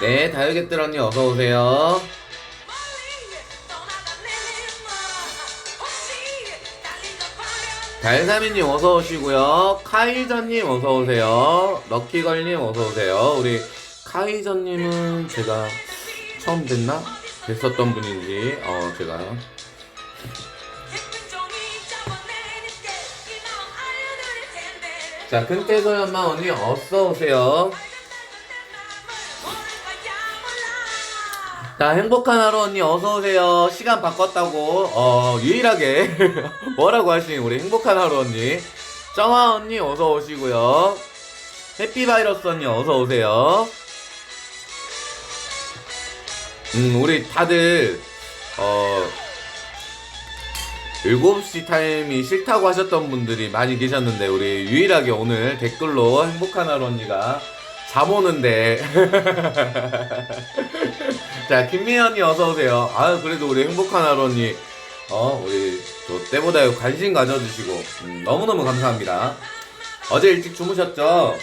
네, 다육이들 언니 어서 오세요. 달사미님 어서 오시고요. 카이저님 어서 오세요. 럭키걸님 어서 오세요. 우리 카이저님은 제가 처음 뵀나? 뵀었던 분인지 어 제가 자 큰태소 연마 언니 어서 오세요. 자 행복한 하루 언니 어서 오세요. 시간 바꿨다고 어 유일하게 뭐라고 하시는 우리 행복한 하루 언니 정아 언니 어서 오시고요. 해피바이러스 언니 어서 오세요. 음 우리 다들 어 7시 타임이 싫다고 하셨던 분들이 많이 계셨는데 우리 유일하게 오늘 댓글로 행복한 하루 언니가 잠 오는데 자 김미애 언니 어서 오세요. 아 그래도 우리 행복한 하루 언니 어 우리 또 때보다 관심 가져주시고 음, 너무너무 감사합니다. 어제 일찍 주무셨죠?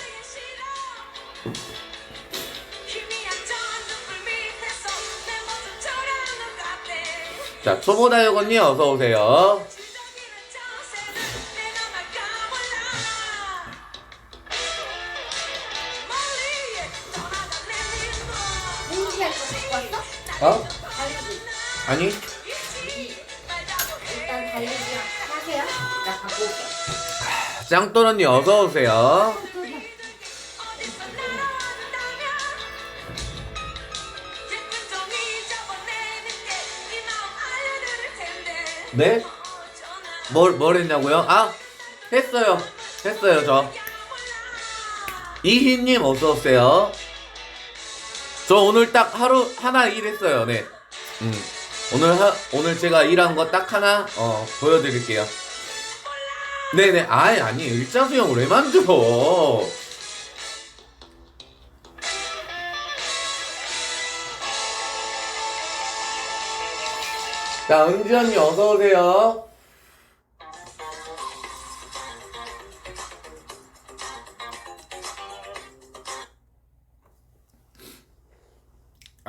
자 초보다육 언니 어서 오세요 어? 어? 달리기. 아니 일단 달리기랑 하세요. 나 갖고 올게. 짱돌 언니 어서 오세요 네? 뭘, 뭘 했냐고요? 아 했어요 했어요 저 이희님 어서 오세요 저 오늘 딱 하루 하나 일했어요. 네. 음. 오늘 하, 오늘 제가 일한 거 딱 하나 어 보여드릴게요. 네네. 아예 아니 일자수형 왜 만들어? 자 은지 언니 어서 오세요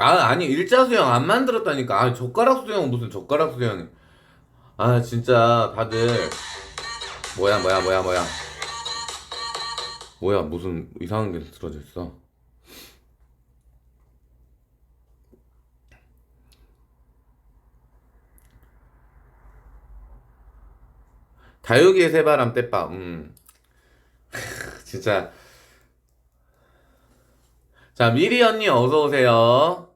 아 아니 일자 수형 안 만들었다니까. 아 젓가락 수형 무슨 젓가락 수형이 아 진짜 다들. 뭐야 뭐야 뭐야 뭐야. 뭐야 무슨 이상한 게 들어져 있어. 다육이의 새바람 떼빠 음. 진짜. 자 미리 언니 어서 오세요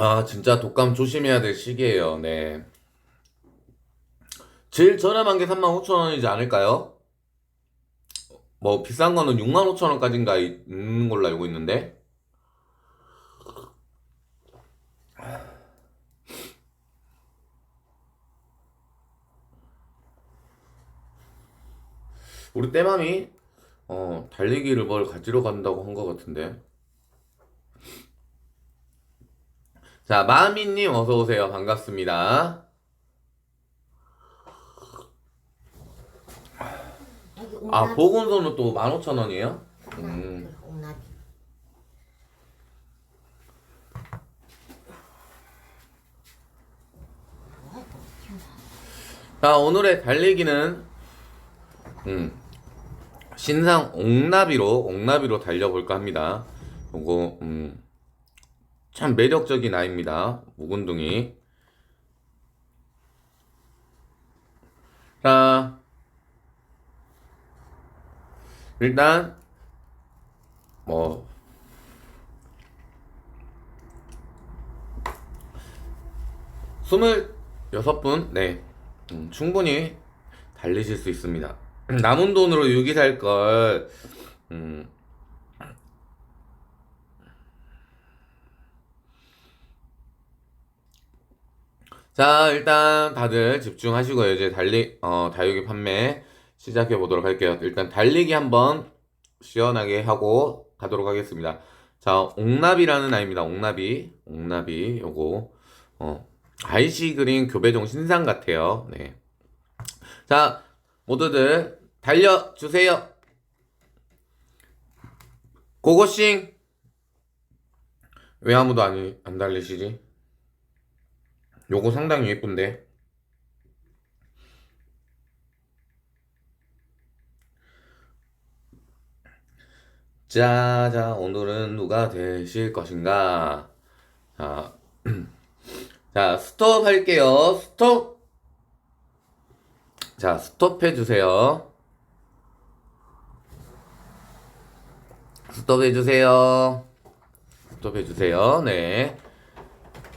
아 진짜 독감 조심해야 될 시기예요. 네. 제일 저렴한 게 35,000원이지 않을까요? 뭐 비싼 거는 65,000원까지인가 있는 걸로 알고 있는데. 우리 떼맘이 어 달리기를 뭘 가지러 간다고 한 것 같은데 자 마미님 어서 오세요. 반갑습니다. 아 보건소는 또 15,000원이에요? 음. 자 오늘의 달리기는 음 신상 옥나비로 옥나비로 달려볼까 합니다. 요거 음, 참 매력적인 아이입니다. 묵은둥이. 자 일단 뭐 스물 여섯 분, 네, 음, 충분히 달리실 수 있습니다. 남은 돈으로 유기 살 걸, 음, 자, 일단 다들 집중하시고요. 이제 달리, 어, 다육이 판매 시작해 보도록 할게요. 일단 달리기 한번 시원하게 하고 가도록 하겠습니다. 자, 옥나비라는 아이입니다. 옥나비. 옥나비. 요거, 어, 아이시 그린 교배종 신상 같아요. 네. 자, 모두들 달려주세요. 고고싱 왜 아무도 안, 안 달리시지? 요거 상당히 예쁜데. 자자 오늘은 누가 되실 것인가? 자, 자 스톱 할게요. 스톱! 자 스톱 해주세요. 스톱 해주세요. 스톱 해주세요. 네.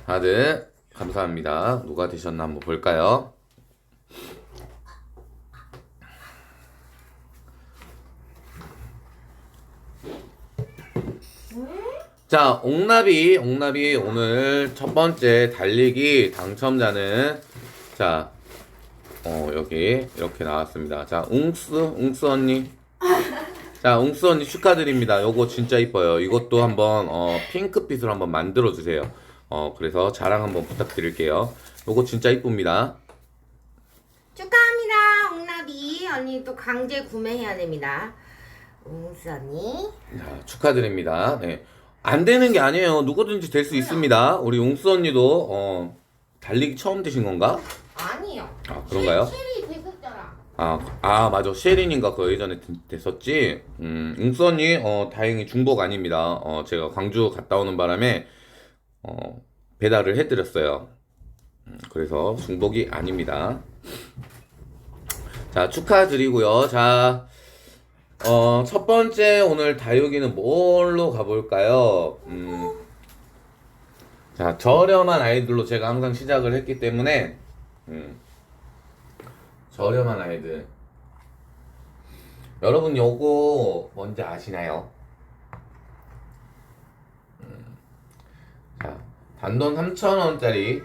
다들 감사합니다 누가 되셨나 한번 볼까요 자, 옥나비, 옥나비 오늘 첫 번째 달리기 당첨자는 자, 어, 여기 이렇게 나왔습니다. 자, 웅스, 웅스 언니. 자, 웅스 언니 축하드립니다. 요거 진짜 이뻐요. 이것도 한번 어, 핑크빛으로 한번 만들어 주세요. 어, 그래서 자랑 한번 부탁드릴게요. 요거 진짜 이쁩니다. 축하합니다, 옹나비. 언니 또 강제 구매해야 됩니다. 웅스 언니. 자, 축하드립니다. 네. 안 되는 게 아니에요. 누구든지 될 수 있습니다. 우리 웅스 언니도 어, 달리기 처음 되신 건가? 아니요. 아, 그런가요? 쉐리 됐었잖아. 아, 아, 맞아. 쉐린인가 그 예전에 드- 됐었지. 음, 웅스 언니, 어, 다행히 중복 아닙니다. 어, 제가 광주 갔다 오는 바람에, 어, 배달을 해드렸어요. 음, 그래서 중복이 아닙니다. 자, 축하드리고요. 자, 어, 첫 번째 오늘 다육이는 뭘로 가볼까요? 음, 자, 저렴한 아이들로 제가 항상 시작을 했기 때문에, 음, 저렴한 아이들. 여러분 요거 뭔지 아시나요? 음, 자, 단돈 3,000원짜리.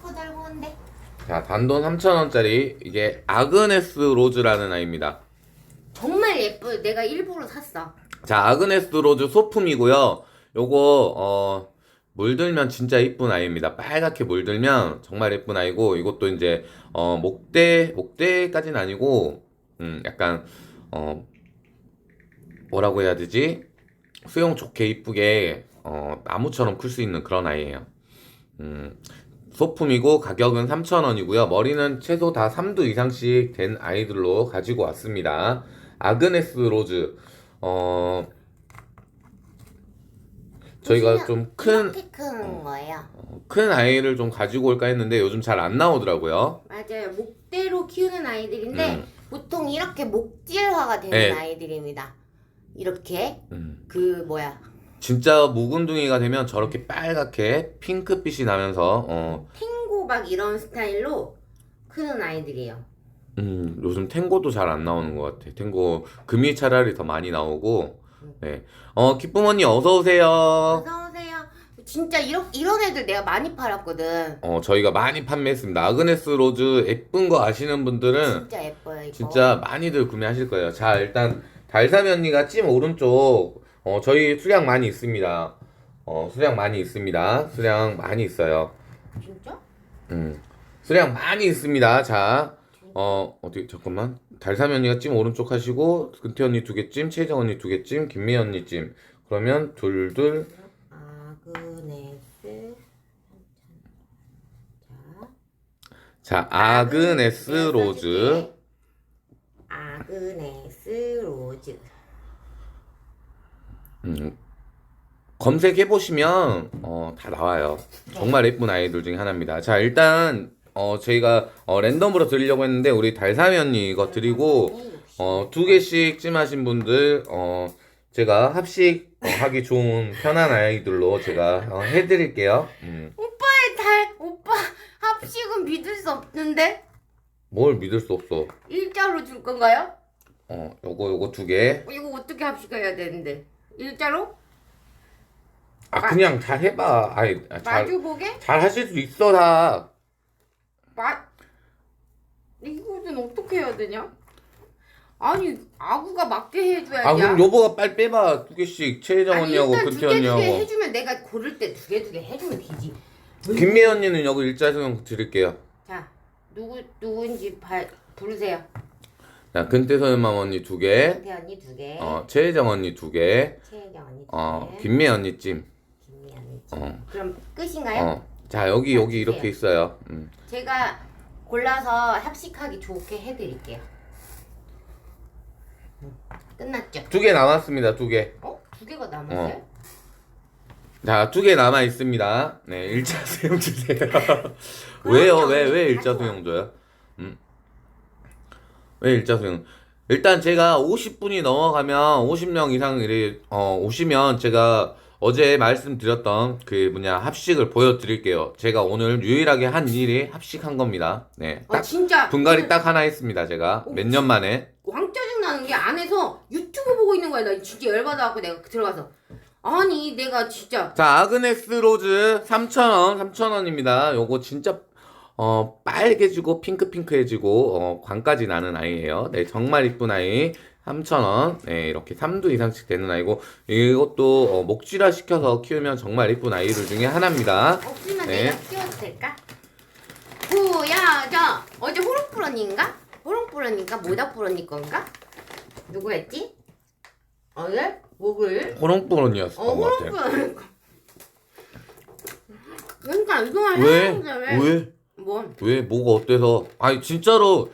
그거 달고 온대. 자, 단돈 3,000원짜리 이게 아그네스 로즈라는 아이입니다. 정말 예뻐요. 내가 일부러 샀어. 자, 아그네스 로즈 소품이고요. 요거 어 물들면 진짜 이쁜 아이입니다. 빨갛게 물들면 정말 예쁜 아이고 이것도 이제 어 목대 목대까지는 아니고 음 약간 어 뭐라고 해야 되지? 수영 좋게 이쁘게 어 나무처럼 클 수 있는 그런 아이예요. 음 소품이고 가격은 3,000원이고요. 머리는 최소 다 3두 이상씩 된 아이들로 가지고 왔습니다. 아그네스 로즈 어 저희가 좀 큰 이렇게 큰 거예요. 큰 아이를 좀 가지고 올까 했는데 요즘 잘 안 나오더라고요. 맞아요. 목대로 키우는 아이들인데 음. 보통 이렇게 목질화가 되는 네. 아이들입니다. 이렇게 음. 그 뭐야 진짜 묵은둥이가 되면 저렇게 빨갛게 핑크빛이 나면서 어, 탱고 막 이런 스타일로 크는 아이들이에요. 음, 요즘 탱고도 잘 안 나오는 것 같아. 탱고 금이 차라리 더 많이 나오고. 네. 어, 기쁨 언니 어서 오세요. 어서 오세요. 진짜 이런 이런 애들 내가 많이 팔았거든. 어, 저희가 많이 판매했습니다. 아그네스 로즈 예쁜 거 아시는 분들은 진짜 예뻐요 이거. 진짜 많이들 구매하실 거예요. 자, 일단 달사미 언니가 찜 오른쪽 어, 저희 수량 많이 있습니다. 어, 수량 많이 있습니다. 수량 많이 있어요. 진짜? 음. 수량 많이 있습니다. 자, 어, 어디 잠깐만. 달사미 언니가 찜 오른쪽 하시고 근태 언니 두 개 찜, 최정 언니 두 개 찜, 김미 언니 찜. 그러면 둘둘 아그네스 자, 아그네스 로즈. 아그네스 로즈. 음, 검색해 보시면 어, 다 나와요. 정말 예쁜 아이들 중에 하나입니다. 자, 일단 어, 저희가 어, 랜덤으로 드리려고 했는데 우리 달사미 언니 이거 드리고 어, 두 개씩 찜하신 분들 어, 제가 합식 어, 하기 좋은 편한 아이들로 제가 어, 해드릴게요. 음, 오빠의 달 오빠 합식은 믿을 수 없는데 뭘 믿을 수 없어. 일자로 줄 건가요? 어, 요거 요거 두 개. 이거 어떻게 합식해야 되는데 일자로 아 그냥 잘 해봐. 아이 아, 잘, 마주 보게 잘 하실 수 있어 다. 마 이거는 어떻게 해야 되냐? 아니 아구가 맞게 해줘야지. 아 그럼 여보가 빨리 빼봐 두 개씩 최혜정 아니, 언니하고 일단 근태 두개 두 개 언니하고. 해주면 내가 고를 때 두 개 두 개 해주면 되지. 김미 언니는 여기 일자 성형 드릴게요. 자 누구 누구인지 발 부르세요. 자, 근태소연맘 언니 두 개, 은태 언니 두 개. 어, 최혜정 언니 두 개, 최혜경 언니 두 어, 개. 김미 언니 찜. 김미 언니. 어, 그럼 끝인가요? 어. 자, 여기, 여기 이렇게 있어요. 음. 제가 골라서 합식하기 좋게 해드릴게요. 음, 끝났죠? 두 개 남았습니다, 두 개. 어? 두 개가 남았어요? 자, 두 개 남아 있습니다. 네, 일자 수용 주세요. 왜요? 왜, 왜다 일자. 수용 줘요? 음. 왜 일자 수용? 일단 제가 50분이 넘어가면 50명 이상 이래, 어, 오시면 제가 어제 말씀드렸던 그 뭐냐, 합식을 보여드릴게요. 제가 오늘 유일하게 한 일이 합식한 겁니다. 네. 아 딱, 진짜 분갈이 딱 하나 했습니다, 제가. 몇년 만에. 왕 짜증 나는 게 안에서 유튜브 보고 있는 거야. 나 진짜 열받아갖고 내가 들어가서 아니 내가 진짜 자, 아그네스 로즈 3,000원, 3,000원입니다. 요거 진짜 어, 빨개지고 핑크핑크해지고 어, 광까지 나는 아이예요. 네, 정말 이쁜 아이. 3,000원. 네, 이렇게 3두 이상씩 되는 아이고 이것도 어, 목줄화 시켜서 키우면 정말 이쁜 아이들 중에 하나입니다. 없으면 네. 내가 키워도 될까? 구야자 어제 호롱불언니인가? 호롱불언니인가? 모닥불언니 건가? 누구였지? 어제 목을 호롱불 어것 같아요. 호롱불언니 거. 그러니까 이동안 왜? 했는데 왜? 왜? 뭐? 왜? 뭐가 어때서? 아니, 진짜로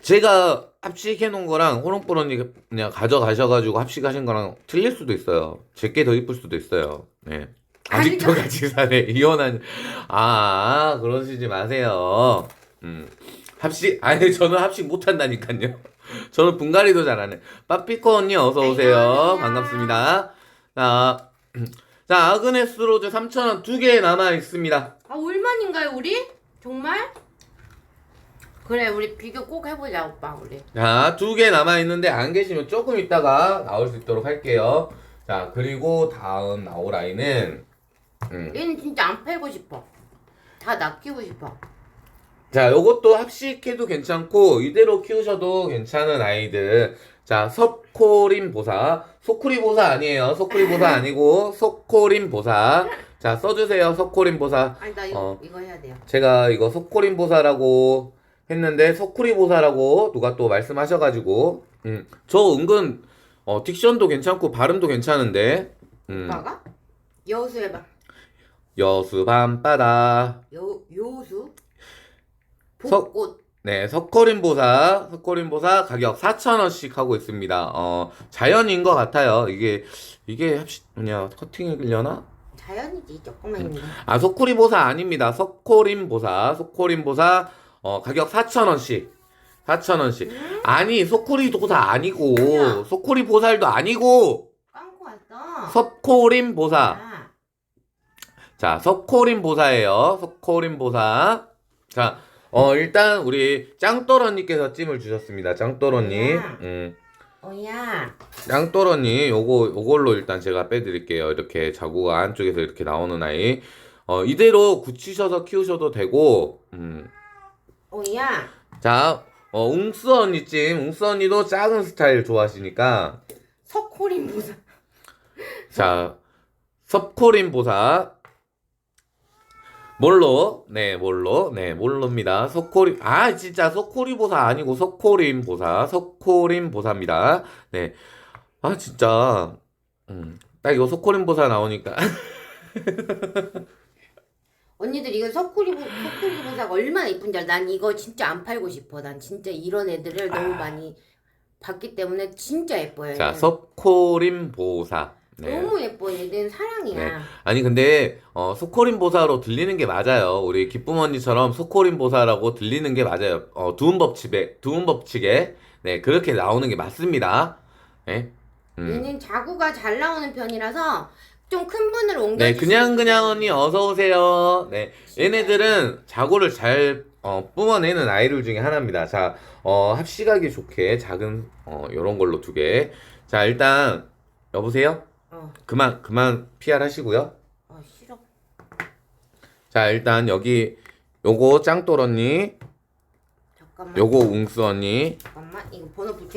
제가 합식해 놓은 거랑 호롱불 언니가 그냥 가져가셔가지고 합식하신 거랑 틀릴 수도 있어요. 제게 더 이쁠 수도 있어요. 네. 아직도 아니죠. 같이 사네. 이혼한, 아, 그러시지 마세요. 음. 합식, 아니, 저는 합식 못 한다니까요. 저는 분갈이도 잘하네. 빠삐코 언니 어서 오세요. 안녕하세요. 반갑습니다. 자, 자, 아그네스 로즈 3,000원 두 개 남아 있습니다. 아 얼마인가요 우리? 정말? 그래 우리 비교 꼭 해보자 오빠 우리 자, 두 개 남아있는데 안 계시면 조금 있다가 나올 수 있도록 할게요. 자, 그리고 다음 나올 아이는, 음. 얘는 진짜 안 팔고 싶어 다 낚이고 싶어 자, 요것도 합식해도 괜찮고, 이대로 키우셔도 괜찮은 아이들. 자, 석코린 보사. 소쿠리 보사 아니에요. 소쿠리 보사 아니고, 소코린 보사. 자, 써주세요. 석코린 보사. 아니 나 이거 어. 이거 해야 돼요. 제가 이거 소코린 보사라고 했는데 소쿠리 보사라고 누가 또 말씀하셔가지고 음, 저 은근 어, 딕션도 괜찮고 발음도 괜찮은데 음, 오빠가? 여수 해봐. 여수 밤바다. 여, 요수? 석- 벚꽃. 네 석코린 보사. 석코린 보사 가격 4,000원씩 하고 있습니다. 어 자연인 것 같아요. 이게 이게 합시 뭐냐 커팅이려나 자연이지 조금만 있는 아 소쿠리 보사 아닙니다. 석코린 보사. 석코린 보사 어, 가격 4,000원씩. 4,000원씩. 아니 소쿠리 보사 아니고 아니야. 소쿠리 보살도 아니고. 깡코 왔어. 석코린 보사. 아, 자 석코린 보사예요. 석코린 보사. 자 어, 일단 우리 짱또러님께서 찜을 주셨습니다. 짱또러님 야. 음, 어야. 짱또러님 요거 요걸로 일단 제가 빼드릴게요. 이렇게 자구가 안쪽에서 이렇게 나오는 아이. 어, 이대로 굳히셔서 키우셔도 되고 음, 어야. 자, 어, 웅스 언니찜, 웅스 언니도 작은 스타일 좋아하시니까, 석호린 무슨 자, 섭코린 보사, 뭘로? 네, 뭘로? 네, 뭘로입니다. 석코리, 아, 진짜 석코리 보사 아니고 석코린 보사, 석코린 보사입니다. 네. 아, 진짜, 음, 딱 이거 석코린 보사 나오니까. 언니들 이거 석구리 보- 석구리 보사가 얼마나 이쁜지 알아? 난 이거 진짜 안 팔고 싶어. 난 진짜 이런 애들을 너무 많이 봤기 때문에 진짜 예뻐요. 자, 얘는. 석코린 보사. 네. 너무 예뻐. 얘는 사랑이야. 네. 아니 근데 어 소코린 보사로 들리는 게 맞아요. 우리 기쁨 언니처럼 소코린 보사라고 들리는 게 맞아요. 어 두음 법칙에 두음 법칙에 네 그렇게 나오는 게 맞습니다. 네. 음. 얘는 자구가 잘 나오는 편이라서 좀 큰 분으로 옮겨. 네 그냥 그냥 언니 어서 오세요. 네 얘네들은 자고를 잘 어, 뿜어내는 아이들 중에 하나입니다. 자, 어, 합식하기 좋게 작은 어 요런 걸로 두 개. 자 일단 여보세요. 어, 그만 그만 PR 하시고요. 어 싫어. 자, 일단 여기 요거 짱돌 언니, 잠깐만. 요거 웅수 언니, 잠깐만. 이거 번호 붙여야